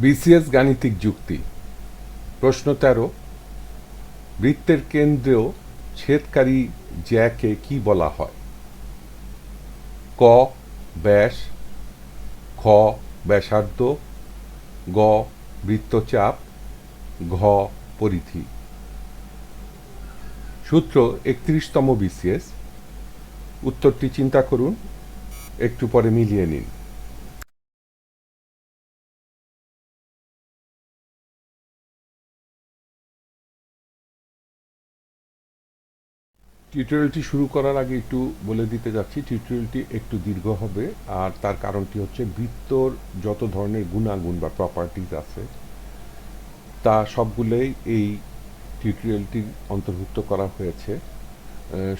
BCS গাণিতিক যুক্তি। প্রশ্ন তেরো, বৃত্তের কেন্দ্রেও ছেদকারী জ্যাকে কি বলা হয়? ক, ব্যাস, খ, ব্যাসার্ধ, গ, বৃত্তচাপ, ঘ, পরিধি। সূত্র একত্রিশতম বিসিএস। উত্তরটি চিন্তা করুন, একটু পরে মিলিয়ে নিন। টিউটোরিয়ালটি শুরু করার আগে একটু বলে দিতে যাচ্ছি, টিউটোরিয়ালটি একটু দীর্ঘ হবে, আর তার কারণটি হচ্ছে বৃত্তর যত ধরনের গুণাগুণ বা প্রপার্টিজ আছে, তা সবগুলোই এই টিউটোরিয়ালটি অন্তর্ভুক্ত করা হয়েছে।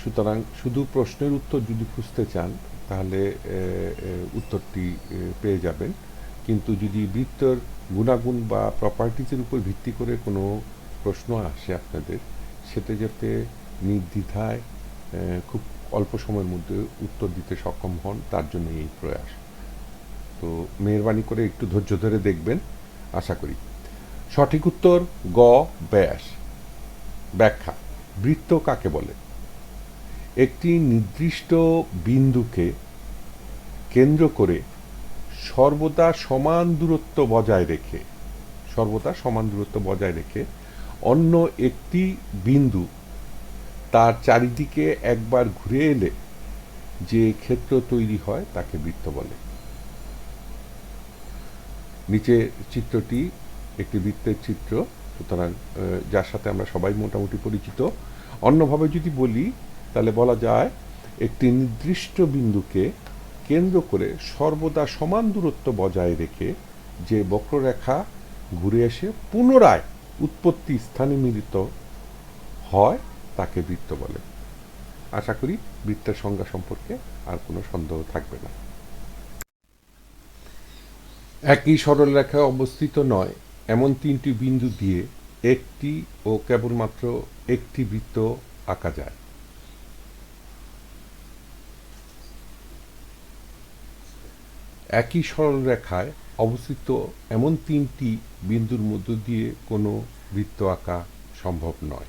সুতরাং শুধু প্রশ্নের উত্তর যদি খুঁজতে চান, তাহলে উত্তরটি পেয়ে যাবেন। কিন্তু যদি বৃত্তর গুণাগুণ বা প্রপার্টিজের উপর ভিত্তি করে কোনো প্রশ্ন আসে আপনাদের, সেটা যাতে নির্দ্বিধায় খুব অল্প সময়ের মধ্যে উত্তর দিতে সক্ষম হন, তার জন্য এই প্রয়াস। তো মেহরবানি করে একটু ধৈর্য ধরে দেখবেন, আশা করি। সঠিক উত্তর, গ, ব্যাস। ব্যাখ্যা, বৃত্ত কাকে বলে? একটি নির্দিষ্ট বিন্দুকে কেন্দ্র করে সর্বদা সমান দূরত্ব বজায় রেখে, সর্বদা সমান দূরত্ব বজায় রেখে অন্য একটি বিন্দু তার চারিদিকে একবার ঘুরে এলে যে ক্ষেত্র তৈরি হয় তাকে বৃত্ত বলে। নিচে চিত্রটি একটি বৃত্তের চিত্র, সুতরাং যার সাথে আমরা সবাই মোটামুটি পরিচিত। অন্যভাবে যদি বলি, তাহলে বলা যায় একটি নির্দিষ্ট বিন্দুকে কেন্দ্র করে সর্বদা সমান দূরত্ব বজায় রেখে যে বক্ররেখা ঘুরে এসে পুনরায় উৎপত্তি স্থানে মিলিত হয় তাকে বৃত্ত বলে। আশা করি বৃত্তের সংজ্ঞা সম্পর্কে আর কোনো সন্দেহ থাকবে না। একই সরল সরলরেখায় অবস্থিত নয়, এমন তিনটি বিন্দু দিয়ে একটি ও কেবলমাত্র একটি বৃত্ত আঁকা যায়। একই সরলরেখায় অবস্থিত এমন তিনটি বিন্দুর মধ্য দিয়ে কোনো বৃত্ত আঁকা সম্ভব নয়।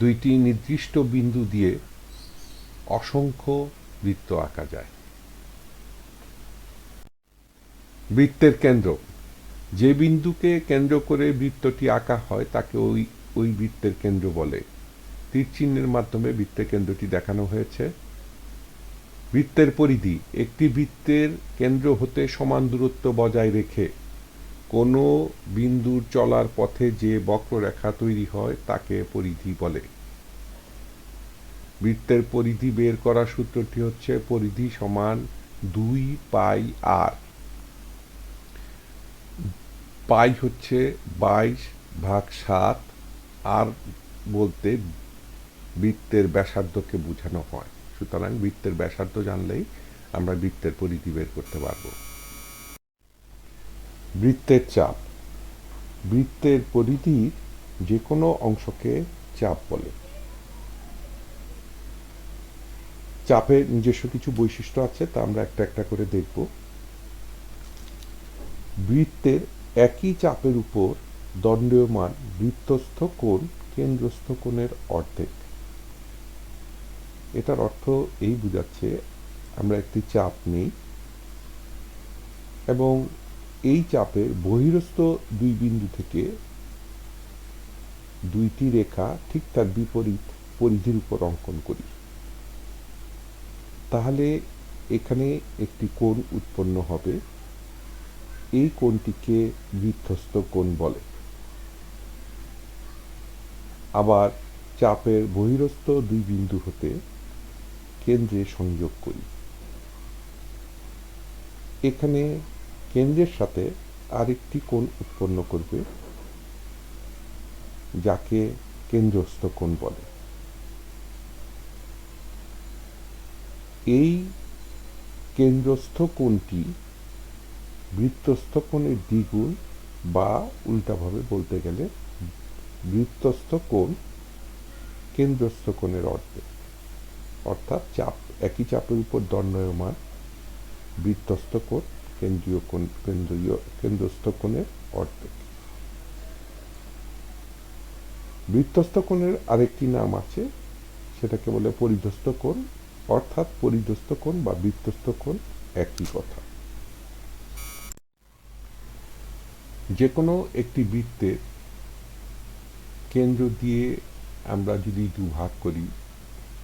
দুইটি নির্দিষ্ট বিন্দু দিয়ে অসংখ্য বৃত্ত আঁকা যায়। বৃত্তের কেন্দ্র। যে বিন্দুকে কেন্দ্র করে বৃত্তটি আঁকা হয়, তাকে ওই ওই বৃত্তের কেন্দ্র বলে। তীর চিহ্নের মাধ্যমে বৃত্তের কেন্দ্রটি দেখানো হয়েছে। বৃত্তের পরিধি। একটি বৃত্তের কেন্দ্র হতে সমান দূরত্ব বজায় রেখে কোনো বিন্দুর চলার পথে যে বক্ররেখা তৈরি হয়, তাকে পরিধি বলে। বৃত্তের পরিধি বের করার সূত্রটি হচ্ছে পরিধি সমান দুই পাই আর। পাই হচ্ছে বাইশ ভাগ সাত, আর বলতে বৃত্তের ব্যাসার্ধকে বোঝানো হয়। সুতরাং বৃত্তের ব্যাসার্ধ জানলেই আমরা বৃত্তের পরিধি বের করতে পারব। বৃত্তের চাপ। বৃত্তের পরিধির যে কোনো অংশকে চাপ বলে। চাপের নিজস্ব কিছু বৈশিষ্ট্য আছে, তা আমরা একটা একটা করে দেখব। বৃত্তের একই চাপের উপর দণ্ডীয়মান বৃত্তস্থ কোণ কেন্দ্রস্থ কোণের অর্ধেক। এটার অর্থ এই বোঝাচ্ছে, আমরা একটি চাপ নিই এবং এই চাপের বহিরস্থ দুই বিন্দু থেকে দুইটি রেখা ঠিক তার বিপরীত পরিধির উপর অঙ্কন করি। তাহলে এখানে একটি কোণ উৎপন্ন হবে। এই কোণটিকে বৃত্তস্থ কোণ বলে। আবার চাপের বহিরস্থ দুই বিন্দু হতে কেন্দ্রে সংযোগ করি। এখানে কেন্দ্রের সাথে আরেকটি কোণ উৎপন্ন করবে, যাকে কেন্দ্রস্থ কোণ বলে। এই কেন্দ্রস্থ কোণটি বৃত্তস্থ কোণের দ্বিগুণ বা উল্টাভাবে বলতে গেলে বৃত্তস্থ কোণ কেন্দ্রস্থ কোণের অর্ধেক অর্থাৎ চাপ, একই চাপের উপর দণ্ডায়মান বৃত্তস্থ কোণ কেন্দ্রীয় কেন্দ্রীয় কেন্দ্রস্থ কোণের অর্ধেক। বৃত্তস্থ কোণের আরেকটি নাম আছে, সেটাকে বলে কোণ, অর্থাৎ কোণ বা বৃত্তস্থ কোণ একই কথা। যে কোনো একটি বৃত্তের কেন্দ্র দিয়ে আমরা যদি দুভাগ করি,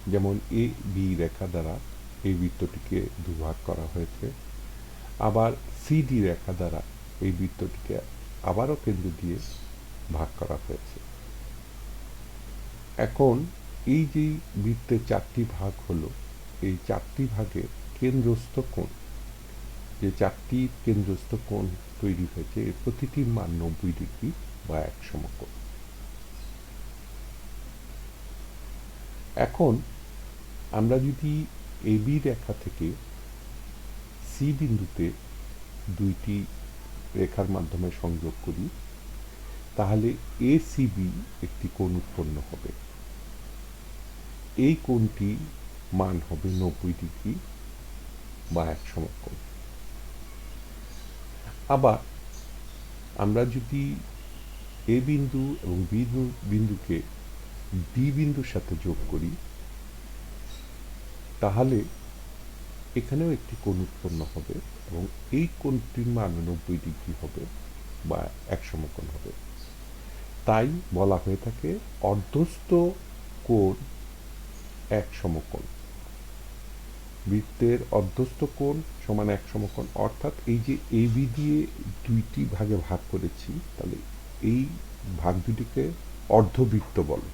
যেমন এ, বি রেখা দ্বারা এই বৃত্তটিকে দুভাগ করা হয়েছে আবার সিডি রেখা দ্বারা এই বৃত্তটিকে আবারও কেন্দ্র দিয়ে ভাগ করা হয়েছে। এখন এই যে বৃত্তের চারটি ভাগ হলো, এই চারটি ভাগের কেন্দ্রস্থ কোণ, যে চারটি কেন্দ্রস্থ কোণ তৈরি হয়েছে, এর প্রতিটি মান নব্বই ডিগ্রি বা এক সমকোণ। এখন আমরা যদি এবি রেখা থেকে সি বিন্দুতে দুইটি রেখার মাধ্যমে সংযোগ করি, তাহলে এ সিবি একটি কোণ উৎপন্ন হবে। এই কোণটি মান হবে নব্বই ডিগ্রি বা এক সমকোণ। আবার আমরা যদি এ বিন্দু এবং বিন্দু বিন্দুকে ডি বিন্দুর সাথে যোগ করি, তাহলে এখানেও একটি কোণ উৎপন্ন হবে এবং এই কোণটির মান নব্বই ডিগ্রি হবে বা এক সমকোণ হবে। তাই বলা হয়ে থাকে অর্ধস্থ কোণ এক সমকোণ। বৃত্তের অর্ধস্থ কোণ সমান এক সমকোণ। অর্থাৎ এই যে এবি দিয়ে দুইটি ভাগে ভাগ করেছি, তাহলে এই ভাগ দুটিকে অর্ধবৃত্ত বলে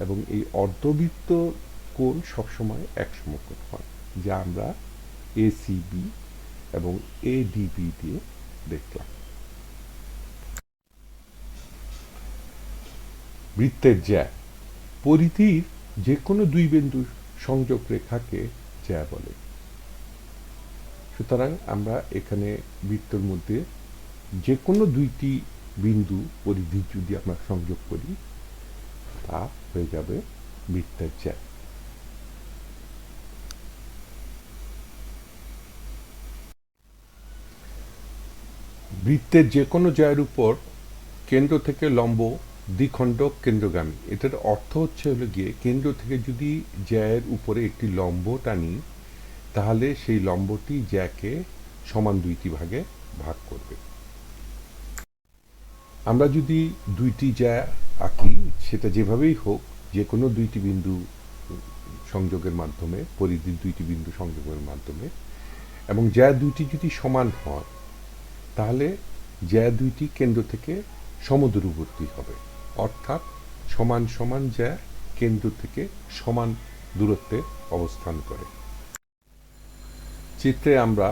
এবং এই অর্ধবৃত্ত কোণ সবসময় এক সমকোণ হয়। যা আমরা এসিবি এবং এডিবি দিয়ে দেখলাম। বৃত্তের জ্যা পরিধির যে কোনো দুই বিন্দু সংযোগ রেখাকে জ্যা বলে। সুতরাং আমরা এখানে বৃত্তের মধ্যে যে কোনো দুইটি বিন্দু পরিধি যদি আমরা সংযোগ করি, তা হয়ে যাবে বৃত্তের জ্যা। বৃত্তের যে কোনো জ্যায়ের উপর কেন্দ্র থেকে লম্ব দ্বিখণ্ডক কেন্দ্রগামী। এটার অর্থ হচ্ছে হলো গিয়ে কেন্দ্র থেকে যদি জ্যায়ের উপরে একটি লম্ব টানি, তাহলে সেই লম্বটি জ্যাকে সমান দুইটি ভাগে ভাগ করবে। আমরা যদি দুইটি জ্যা আঁকি, সেটা যেভাবেই হোক, যে কোনো দুইটি বিন্দু সংযোগের মাধ্যমে পরিধির দুইটি বিন্দু সংযোগের মাধ্যমে, এবং জ্যা দুইটি যদি সমান হয় তাহলে জ্যা দুইটি কেন্দ্র থেকে সমদূরবর্তী হবে। অর্থাৎ সমান সমান জ্যা কেন্দ্র থেকে সমান দূরত্বে অবস্থান করে। চিত্রে আমরা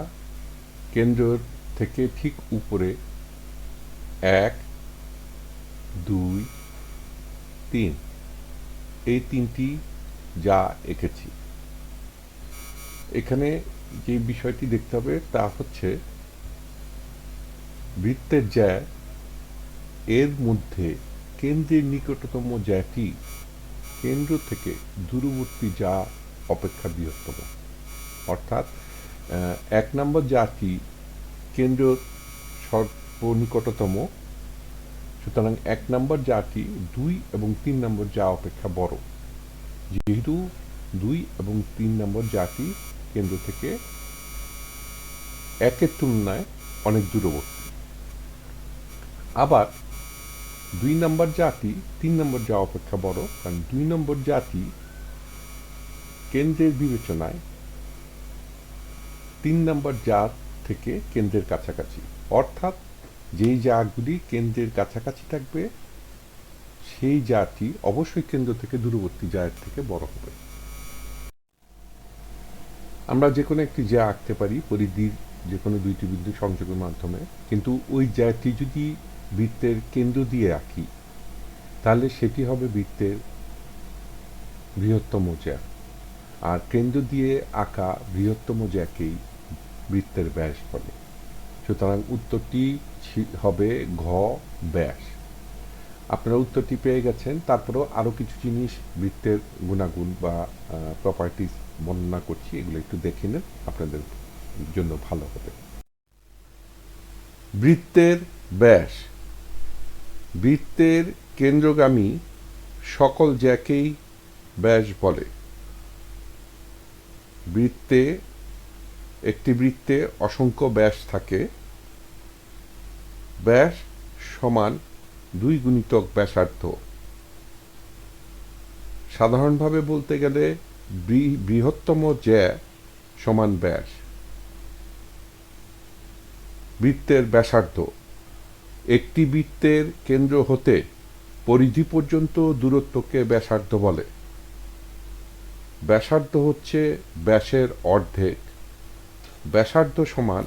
কেন্দ্র থেকে ঠিক উপরে এক, দুই, তিন। এই তিনটি যা এঁকেছি। এখানে যে বিষয়টি দেখতে হবে তা হচ্ছে বৃত্তের জ্যা এর মধ্যে কেন্দ্রের নিকটতম জ্যাটি কেন্দ্র থেকে দূরবর্তী যা অপেক্ষা বৃহত্তম। অর্থাৎ এক নম্বর জাতি কেন্দ্র সর্বনিকটতম, সুতরাং এক নম্বর জাতি দুই এবং তিন নম্বর যা অপেক্ষা বড়। যেহেতু দুই এবং তিন নম্বর জাতি কেন্দ্র থেকে একের তুলনায় অনেক দূরবর্তী। আবার দুই নম্বর জাতি, তিন নম্বর যা অপেক্ষা বড়, কারণ দুই নম্বর জাতি কেন্দ্রের বিবেচনায় তিন নম্বর জাত থেকে কেন্দ্রের কাছাকাছি। অর্থাৎ যেই জাতগুলি কেন্দ্রের কাছাকাছি থাকবে, সেই জাতি অবশ্যই কেন্দ্র থেকে দূরবর্তী জায়ের থেকে বড় হবে। আমরা যে কোনো একটি যা আঁকতে পারি, পরিধির যে কোনো দুইটি বিন্দু সংযোগের মাধ্যমে। কিন্তু ওই জায়গাটি যদি বৃত্তের কেন্দ্র দিয়ে আঁকি তাহলে সেটি হবে বৃত্তের বৃহত্তম জ্যা আর কেন্দ্র দিয়ে আঁকা বৃহত্তম জ্যাকেই বৃত্তের ব্যাস বলে। সুতরাং উত্তরটি হবে ঘ ব্যাস। আপনারা উত্তরটি পেয়ে গেছেন, তারপরেও আরও কিছু জিনিস বৃত্তের গুণাগুণ বা প্রপার্টিস বর্ণনা করছি, এগুলো একটু দেখে নেন, আপনাদের জন্য ভালো হবে। বৃত্তের ব্যাস। বৃত্তের কেন্দ্রগামী সকল জ্যাকেই ব্যাস বলে। বৃত্তে, একটি বৃত্তে অসংখ্য ব্যাস থাকে। ব্যাস সমান দুই গুণিতক ব্যাসার্ধ। সাধারণভাবে বলতে গেলে বৃহত্তম জ্যা সমান ব্যাস। বৃত্তের ব্যাসার্ধ। একটি বৃত্তের কেন্দ্র হতে পরিধি পর্যন্ত দূরত্বকে ব্যাসার্ধ বলে। ব্যাসার্ধ হচ্ছে ব্যাসের অর্ধেক। ব্যাসার্ধ সমান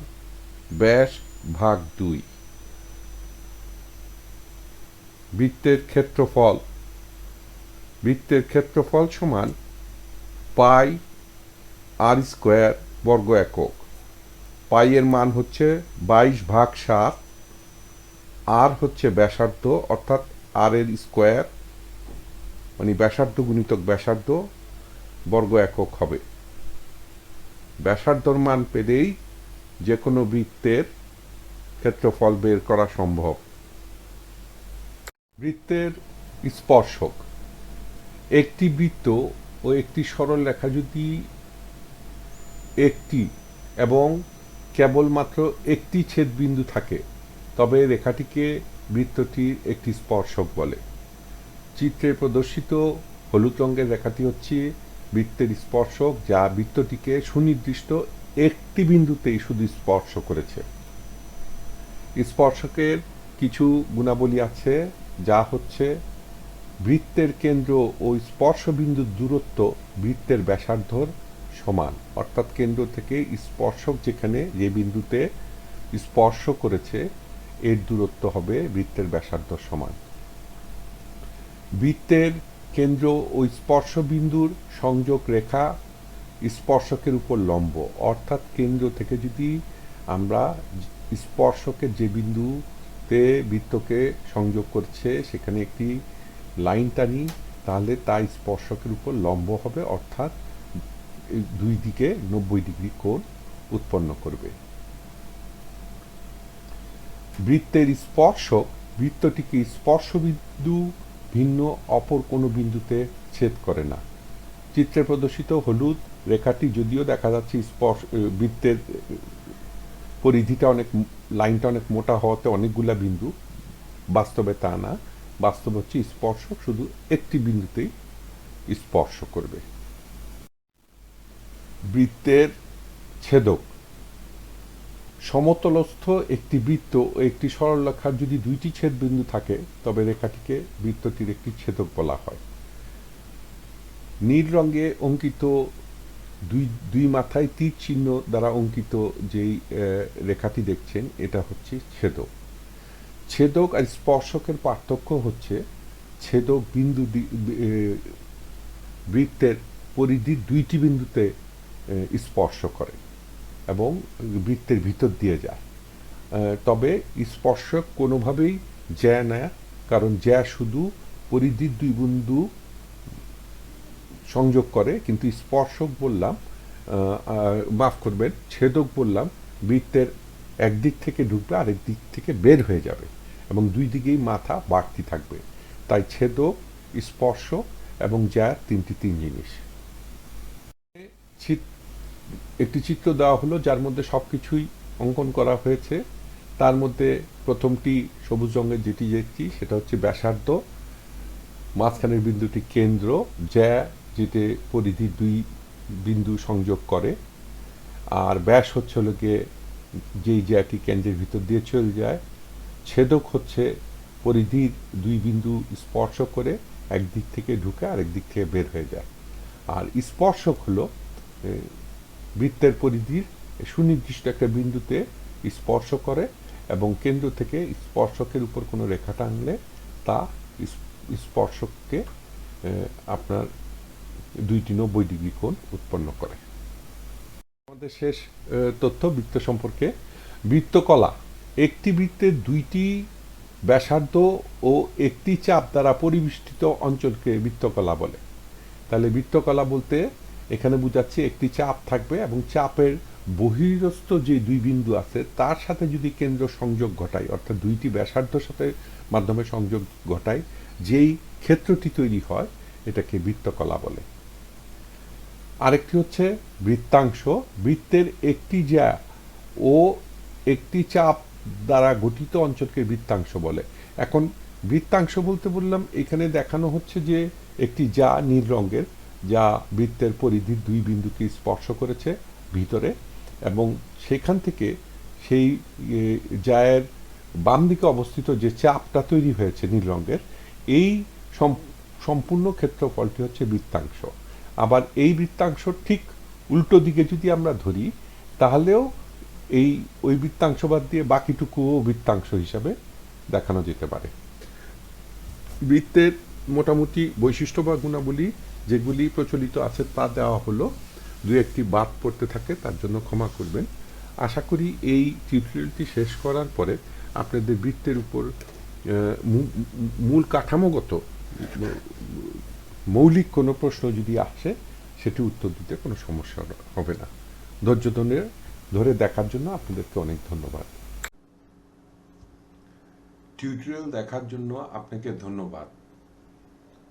ব্যাস ভাগ দুই। বৃত্তের ক্ষেত্রফল। বৃত্তের ক্ষেত্রফল সমান পাই আর স্কোয়ার বর্গ একক। পাইয়ের মান হচ্ছে বাইশ ভাগ সাত আর হচ্ছে ব্যাসার্ধ, অর্থাৎ আর এর স্কোয়ার মানে ব্যাসার্ধ গুণিতক ব্যাসার্ধ বর্গ একক হবে। ব্যাসার্ধর মান পেলেই যে কোনো বৃত্তের ক্ষেত্রফল বের করা সম্ভব। বৃত্তের স্পর্শক। একটি বৃত্ত ও একটি সরল রেখা যদি একটি এবং কেবলমাত্র একটি ছেদবিন্দু থাকে তবে রেখাটিকে বৃত্তটির একটি স্পর্শক বলে। চিত্রে প্রদর্শিত হলুদ রঙের রেখাটি হচ্ছে বৃত্তের স্পর্শক, যা বৃত্তটিকে সুনির্দিষ্ট একটি বিন্দুতেই শুধু স্পর্শ করেছে। স্পর্শকের কিছু গুণাবলী আছে, যা হচ্ছে বৃত্তের কেন্দ্র ও স্পর্শ বিন্দুর দূরত্ব বৃত্তের ব্যাসার্ধর সমান। অর্থাৎ কেন্দ্র থেকে স্পর্শক যেখানে যে বিন্দুতে স্পর্শ করেছে এর দূরত্ব হবে বৃত্তের ব্যাসার্ধ সমান। বৃত্তের কেন্দ্র ও স্পর্শ বিন্দুর সংযোগ রেখা স্পর্শকের উপর লম্ব। অর্থাৎ কেন্দ্র থেকে যদি আমরা স্পর্শকের যে বিন্দুতে বৃত্তকে সংযোগ করছে, সেখানে একটি লাইন টানি, তাহলে তা স্পর্শকের উপর লম্ব হবে, অর্থাৎ দুই দিকে নব্বই ডিগ্রি কোণ উৎপন্ন করবে। বৃত্তের স্পর্শক বৃত্তটিকে স্পর্শ বিন্দু ভিন্ন, অপর কোনো বিন্দুতে ছেদ করে না। চিত্রে প্রদর্শিত হলুদ রেখাটি যদিও দেখা যাচ্ছে স্পর্শ বৃত্তের পরিধিটা অনেক, লাইনটা অনেক মোটা হওয়াতে অনেকগুলা বিন্দু, বাস্তবে তা না। বাস্তব হচ্ছে স্পর্শক শুধু একটি বিন্দুতেই স্পর্শ করবে। বৃত্তের ছেদক সমতলস্থ একটি বৃত্ত ও একটি সরলরেখার যদি দুইটি ছেদ বিন্দু থাকে, তবে রেখাটিকে বৃত্তটির একটি ছেদক বলা হয়। নীল রঙে অঙ্কিত দুই দুই মাথায় তীর চিহ্ন দ্বারা অঙ্কিত যেই রেখাটি দেখছেন, এটা হচ্ছে ছেদক। ছেদক আর স্পর্শকের পার্থক্য হচ্ছে ছেদক বিন্দু বৃত্তের পরিধির দুইটি বিন্দুতে স্পর্শ করে। এবং বৃত্তের ভিতর দিয়ে যায়। তবে স্পর্শক কোনোভাবেই জ্যা না, কারণ জ্যা শুধু পরিধির দুই বিন্দু সংযোগ করে, কিন্তু স্পর্শক বললাম মাফ করবেন, ছেদক বললাম, বৃত্তের একদিক থেকে ঢুকবে, আরেক দিক থেকে বের হয়ে যাবে এবং দুই দিকেই মাথা বাড়তি থাকবে। তাই ছেদক স্পর্শ এবং জ্যা তিনটি তিন জিনিস। একটি চিত্র দেওয়া হলো যার মধ্যে সব কিছুই অঙ্কন করা হয়েছে। তার মধ্যে প্রথমটি সবুজ রঙের যেটি যেটি, সেটা হচ্ছে ব্যাসার্ধ। মাঝখানের বিন্দুটি কেন্দ্র, জ্যা, যেতে পরিধি দুই বিন্দু সংযোগ করে। আর ব্যাস হচ্ছে হলো গিয়ে যেই জ্যাটি কেন্দ্রের ভিতর দিয়ে চলে যায়। ছেদক হচ্ছে পরিধির দুই বিন্দু স্পর্শ করে একদিক থেকে ঢুকে আরেক দিক থেকে বের হয়ে যায়। আর স্পর্শক হলো বৃত্তের পরিধির সুনির্দিষ্ট একটা বিন্দুতে স্পর্শ করে এবং কেন্দ্র থেকে স্পর্শকের উপর কোনো রেখা টানলে তা স্পর্শককে আপনার দুইটি নব্বই ডিগ্রি কোণ উৎপন্ন করে। আমাদের শেষ তথ্য বৃত্ত সম্পর্কে। বৃত্তকলা, একটি বৃত্তের দুইটি ব্যাসার্ধ ও একটি চাপ দ্বারা পরিবেষ্টিত অঞ্চলকে বৃত্তকলা বলে। তাহলে বৃত্তকলা বলতে এখানে বোঝাচ্ছে একটি চাপ থাকবে এবং চাপের বহিরস্থ যে দুই বিন্দু আছে, তার সাথে যদি কেন্দ্র সংযোগ ঘটায়, অর্থাৎ দুইটি ব্যাসার্ধর সাথে মাধ্যমে সংযোগ ঘটায়, যেই ক্ষেত্রটি তৈরি হয়, এটাকে বৃত্তকলা বলে। আরেকটি হচ্ছে বৃত্তাংশ। বৃত্তের একটি যা ও একটি চাপ দ্বারা গঠিত অঞ্চলকে বৃত্তাংশ বলে। এখন বৃত্তাংশ বলতে বললাম, এখানে দেখানো হচ্ছে যে একটি যা নীল রঙের যা বৃত্তের পরিধির দুই বিন্দুকে স্পর্শ করেছে ভিতরে এবং সেখান থেকে সেই জায়ের বাম দিকে অবস্থিত যে চাপটা তৈরি হয়েছে নীল রঙের, এই সম- সম্পূর্ণ ক্ষেত্রফলটি হচ্ছে বৃত্তাংশ। আবার এই বৃত্তাংশ ঠিক উল্টো দিকে যদি আমরা ধরি, তাহলেও এই, ওই বৃত্তাংশ বাদ দিয়ে বাকিটুকুও বৃত্তাংশ হিসাবে দেখানো যেতে পারে। বৃত্তের মোটামুটি বৈশিষ্ট্য বা গুণাবলী যেগুলি প্রচলিত আছে তা দেওয়া হলো। দু একটি বাদ পড়তে থাকে, তার জন্য ক্ষমা করবেন। আশা করি এই টিউটোরিয়ালটি শেষ করার পরে আপনাদের বৃত্তের উপর মূল কাঠামোগত, মৌলিক কোনো প্রশ্ন যদি আসে, সেটি উত্তর দিতে কোনো সমস্যা হবে না। ধৈর্য ধরে ধরে দেখার জন্য আপনাদেরকে অনেক ধন্যবাদ। টিউটোরিয়াল দেখার জন্য আপনাকে ধন্যবাদ।